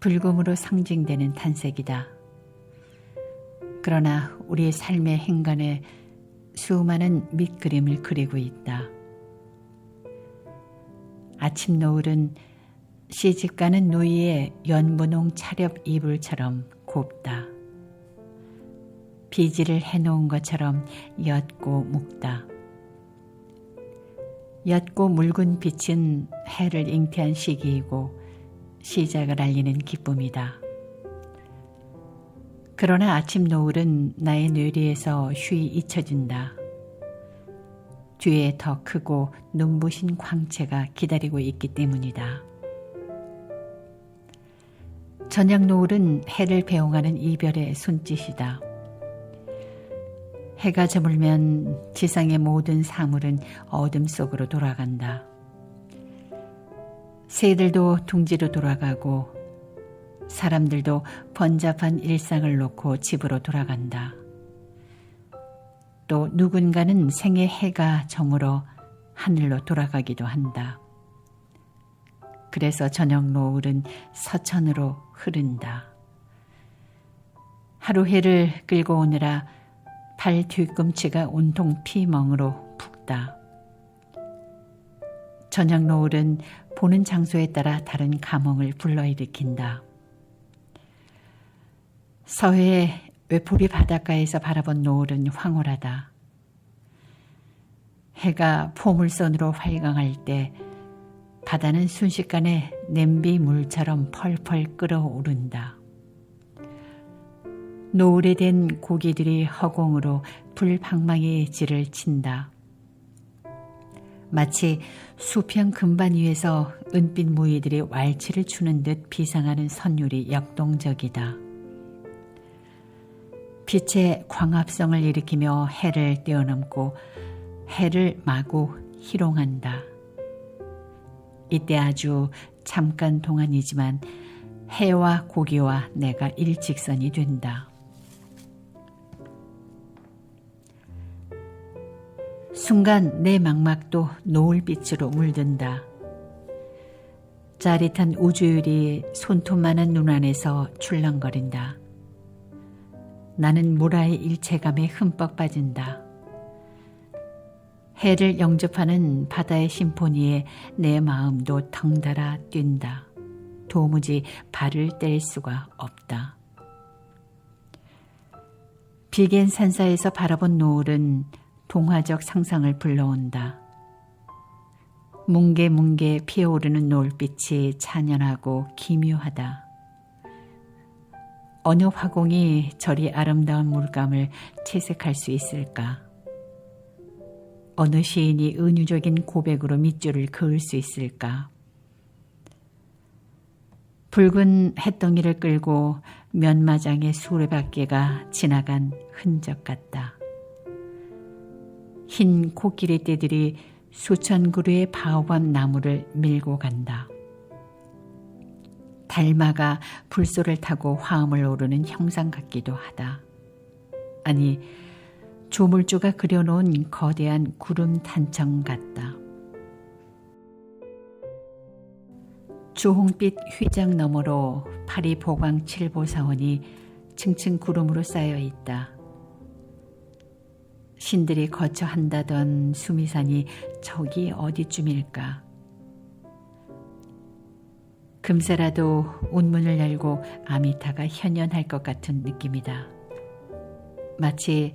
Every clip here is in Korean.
불금으로 상징되는 탄색이다. 그러나 우리의 삶의 행간에 수많은 밑그림을 그리고 있다. 아침 노을은 시집가는 노이의 연분홍 차렵 이불처럼 곱다. 비지를 해놓은 것처럼 옅고 묵다. 옅고 묽은 빛은 해를 잉태한 시기이고 시작을 알리는 기쁨이다. 그러나 아침 노을은 나의 뇌리에서 쉬이 잊혀진다. 뒤에 더 크고 눈부신 광채가 기다리고 있기 때문이다. 저녁 노을은 해를 배웅하는 이별의 손짓이다. 해가 저물면 지상의 모든 사물은 어둠 속으로 돌아간다. 새들도 둥지로 돌아가고 사람들도 번잡한 일상을 놓고 집으로 돌아간다. 또 누군가는 생의 해가 저물어 하늘로 돌아가기도 한다. 그래서 저녁 노을은 서천으로 흐른다. 하루 해를 끌고 오느라 발 뒤꿈치가 온통 피멍으로 푹다. 저녁 노을은 보는 장소에 따라 다른 감흥을 불러일으킨다. 서해의 외포리 바닷가에서 바라본 노을은 황홀하다. 해가 포물선으로 활강할 때 바다는 순식간에 냄비 물처럼 펄펄 끓어오른다. 노을에 된 고기들이 허공으로 불방망이 질을 친다. 마치 수평 금반 위에서 은빛 무늬들이 왈츠를 추는 듯 비상하는 선율이 역동적이다. 빛의 광합성을 일으키며 해를 뛰어넘고 해를 마구 희롱한다. 이때 아주 잠깐 동안이지만 해와 고기와 내가 일직선이 된다. 순간 내 망막도 노을빛으로 물든다. 짜릿한 우주율이 손톱만한 눈 안에서 출렁거린다. 나는 무라의 일체감에 흠뻑 빠진다. 해를 영접하는 바다의 심포니에 내 마음도 덩달아 뛴다. 도무지 발을 뗄 수가 없다. 비겐 산사에서 바라본 노을은 동화적 상상을 불러온다. 뭉게뭉게 피어오르는 노을빛이 찬연하고 기묘하다. 어느 화공이 저리 아름다운 물감을 채색할 수 있을까? 어느 시인이 은유적인 고백으로 밑줄을 그을 수 있을까? 붉은 햇덩이를 끌고 면마장의 수레바퀴가 지나간 흔적 같다. 흰 코끼리 떼들이 수천 그루의 바오밤 나무를 밀고 간다. 달마가 불소를 타고 화음을 오르는 형상 같기도 하다. 아니, 조물주가 그려놓은 거대한 구름 탄청 같다. 주홍빛 휘장 너머로 파리 보광 칠보사원이 층층 구름으로 쌓여 있다. 신들이 거쳐 한다던 수미산이 저기 어디쯤일까? 금세라도 운문을 열고 아미타가 현연할 것 같은 느낌이다. 마치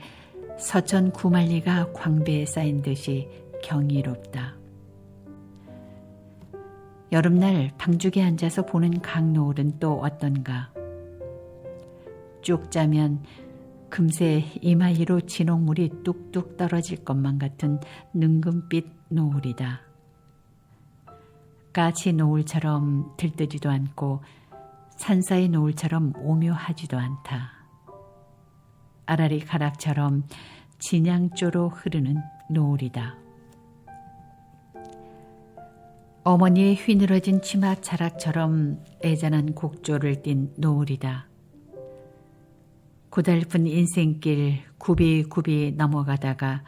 서천 구만리가 광배에 쌓인 듯이 경이롭다. 여름날 방죽에 앉아서 보는 강노을은 또 어떤가? 쭉 자면 금세 이마 위로 진홍물이 뚝뚝 떨어질 것만 같은 능금빛 노을이다. 까치 노을처럼 들뜨지도 않고 산사의 노을처럼 오묘하지도 않다. 아라리 가락처럼 진양조로 흐르는 노을이다. 어머니의 휘늘어진 치마 자락처럼 애잔한 곡조를 띤 노을이다. 고달픈 인생길 굽이굽이 넘어가다가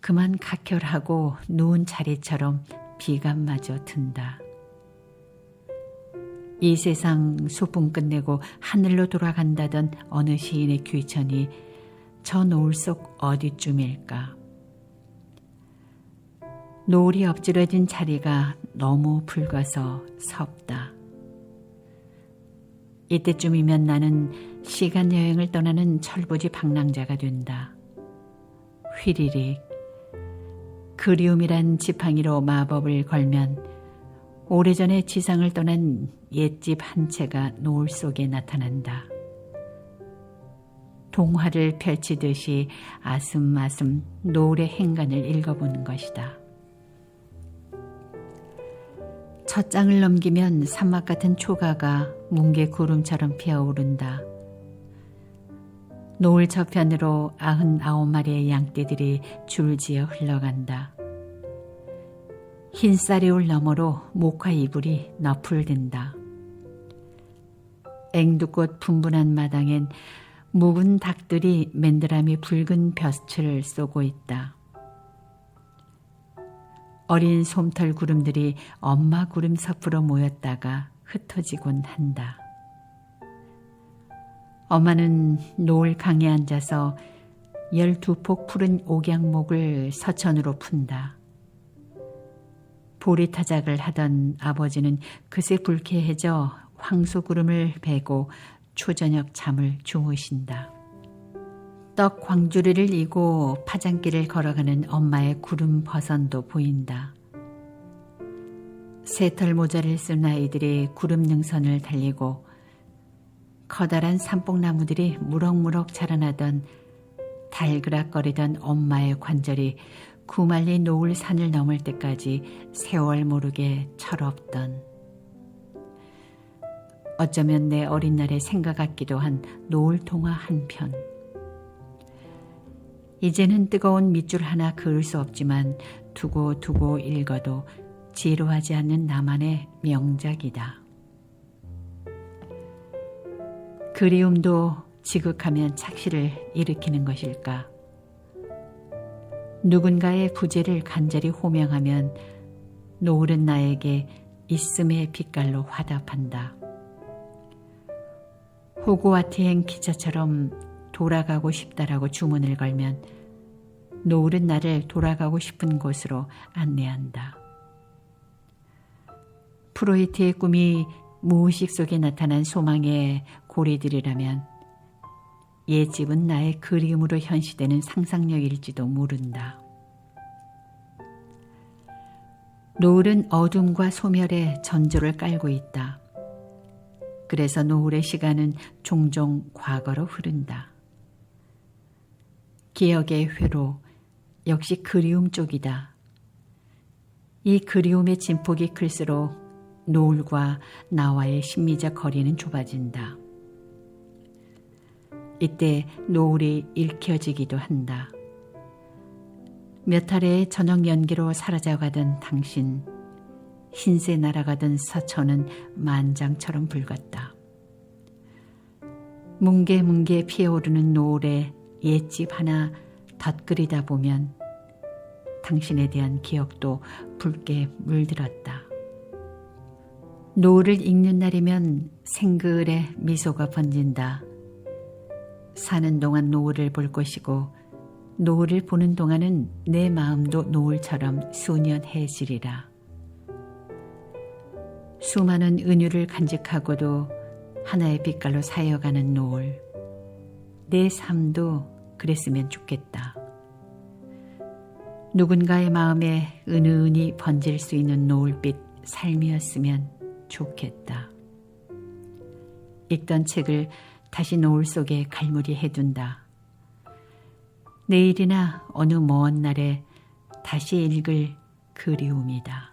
그만 각혈하고 누운 자리처럼 비감마저 든다. 이 세상 소풍 끝내고 하늘로 돌아간다던 어느 시인의 귀천이 저 노을 속 어디쯤일까? 노을이 엎질러진 자리가 너무 붉어서 섭다. 이때쯤이면 나는 시간 여행을 떠나는 철부지 방랑자가 된다. 휘리릭. 그리움이란 지팡이로 마법을 걸면 오래전에 지상을 떠난 옛집 한 채가 노을 속에 나타난다. 동화를 펼치듯이 아슴아슴 노을의 행간을 읽어보는 것이다. 첫 장을 넘기면 산막 같은 초가가 뭉게 구름처럼 피어오른다. 노을 저편으로 아흔아홉 마리의 양떼들이 줄지어 흘러간다. 흰 쌀이올 너머로 목화 이불이 너풀든다. 앵두꽃 분분한 마당엔 묵은 닭들이 맨드라미 붉은 볕을 쏘고 있다. 어린 솜털 구름들이 엄마 구름 섭으로 모였다가 흩어지곤 한다. 엄마는 노을 강에 앉아서 열두 폭 푸른 옥양목을 서천으로 푼다. 보리타작을 하던 아버지는 그새 불쾌해져 황소구름을 베고 초저녁 잠을 주무신다. 떡 광주리를 이고 파장길을 걸어가는 엄마의 구름 버선도 보인다. 새털 모자를 쓴 아이들이 구름 능선을 달리고 커다란 산뽕나무들이 무럭무럭 자라나던 달그락거리던 엄마의 관절이 구말리 노을 산을 넘을 때까지 세월 모르게 철없던 어쩌면 내 어린 날의 생각 같기도 한 노을 통화 한 편. 이제는 뜨거운 밑줄 하나 그을 수 없지만 두고 두고 읽어도 지루하지 않는 나만의 명작이다. 그리움도 지극하면 착시를 일으키는 것일까? 누군가의 부재를 간절히 호명하면 노을은 나에게 있음의 빛깔로 화답한다. 호그와트행 기차처럼 돌아가고 싶다라고 주문을 걸면 노을은 나를 돌아가고 싶은 곳으로 안내한다. 프로이트의 꿈이 무의식 속에 나타난 소망의 고리들이라면 옛집은 나의 그리움으로 현시되는 상상력일지도 모른다. 노을은 어둠과 소멸의 전조를 깔고 있다. 그래서 노을의 시간은 종종 과거로 흐른다. 기억의 회로 역시 그리움 쪽이다. 이 그리움의 진폭이 클수록 노을과 나와의 심리적 거리는 좁아진다. 이때 노을이 읽혀지기도 한다. 몇 차례의 저녁 연기로 사라져가던 당신, 흰새 날아가던 서천은 만장처럼 붉었다. 뭉게뭉게 피어오르는 노을에 옛집 하나 덧그리다 보면 당신에 대한 기억도 붉게 물들었다. 노을을 읽는 날이면 생글에 미소가 번진다. 사는 동안 노을을 볼 것이고 노을을 보는 동안은 내 마음도 노을처럼 수년해지리라. 수많은 은유를 간직하고도 하나의 빛깔로 사여가는 노을. 내 삶도 그랬으면 좋겠다. 누군가의 마음에 은은히 번질 수 있는 노을빛 삶이었으면 좋겠다. 읽던 책을 다시 노을 속에 갈무리 해둔다. 내일이나 어느 먼 날에 다시 읽을 그리움이다.